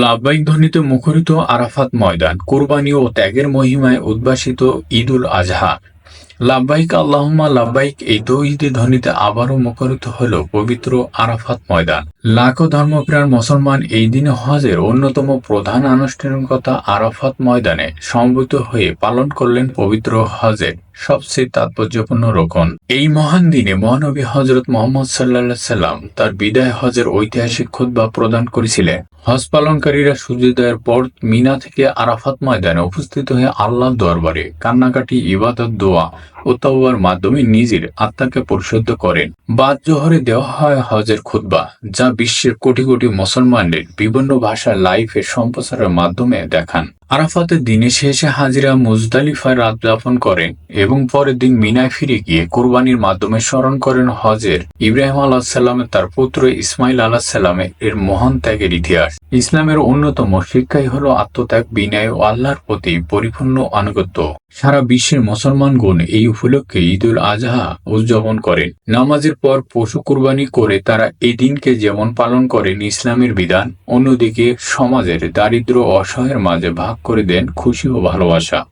লাভবাহিক ধ্বনিতে মুখরিত আরাফাত ময়দান, কোরবানি ও ত্যাগের মহিমায় উদ্ভাসিত ঈদুল আজহা। লাভবাহিক আল্লাহমা লাভবাহিক এই তৌহিদি ধ্বনিতে আবারও মুখরিত হল পবিত্র আরাফাত ময়দান। লাখো ধর্মপ্রাণ মুসলমান এই দিনে হজের অন্যতম প্রধান আনুষ্ঠানিকতা আরাফাত ময়দানে সমবেত হয়ে পালন করলেন পবিত্র হজের সবচেয়ে তাৎপর্যপূর্ণ রোকন। এই মহান দিনে মহানবী হজরত মোহাম্মদ সাল্লাহ সাল্লাম তার বিদায় হজের ঐতিহাসিক খুতবা প্রদান করেছিলেন। হজ পালনকারীরা সূর্যোদয়ের পর মিনা থেকে আরাফাত ময়দানে উপস্থিত হয়ে আল্লাহর দরবারে কান্নাকাটি, ইবাদত, দোয়া ও তওবার মাধ্যমে নিজের আত্মাকে পরিশুদ্ধ করেন। বাদ জোহরে দেওয়া হয় হজের খুতবা, যা বিশ্বের কোটি কোটি মুসলমানদের বিভিন্ন ভাষার লাইভে সম্প্রচারের মাধ্যমে দেখান। আরাফাতের দিনে শেষে হাজিরা মুজদালিফায় রাত যাপন করেন এবং পরের দিন মিনায় ফিরে গিয়ে কোরবানির মাধ্যমে স্মরণ করেন হজের ইব্রাহিম আলাহ সাল্লামের তার পুত্র ইসমাইল আলাহ সাল্লামের এর মহান ত্যাগের ইতিহাস। ইসলামের অন্যতম শিক্ষাই হল আত্মত্যাগ, বিনয় ও আল্লাহর প্রতি পরিপূর্ণ আনুগত্য। সারা বিশ্বের মুসলমানগণ এই উপলক্ষে ঈদুল আজহা উদযাপন করেন। নামাজের পর পশু কুরবানি করে তারা এই দিনকে যেমন পালন করেন ইসলামের বিধান, অন্যদিকে সমাজের দারিদ্র অসহায়ের মাঝে ভাগ করে দেন খুশি ও ভালোবাসা।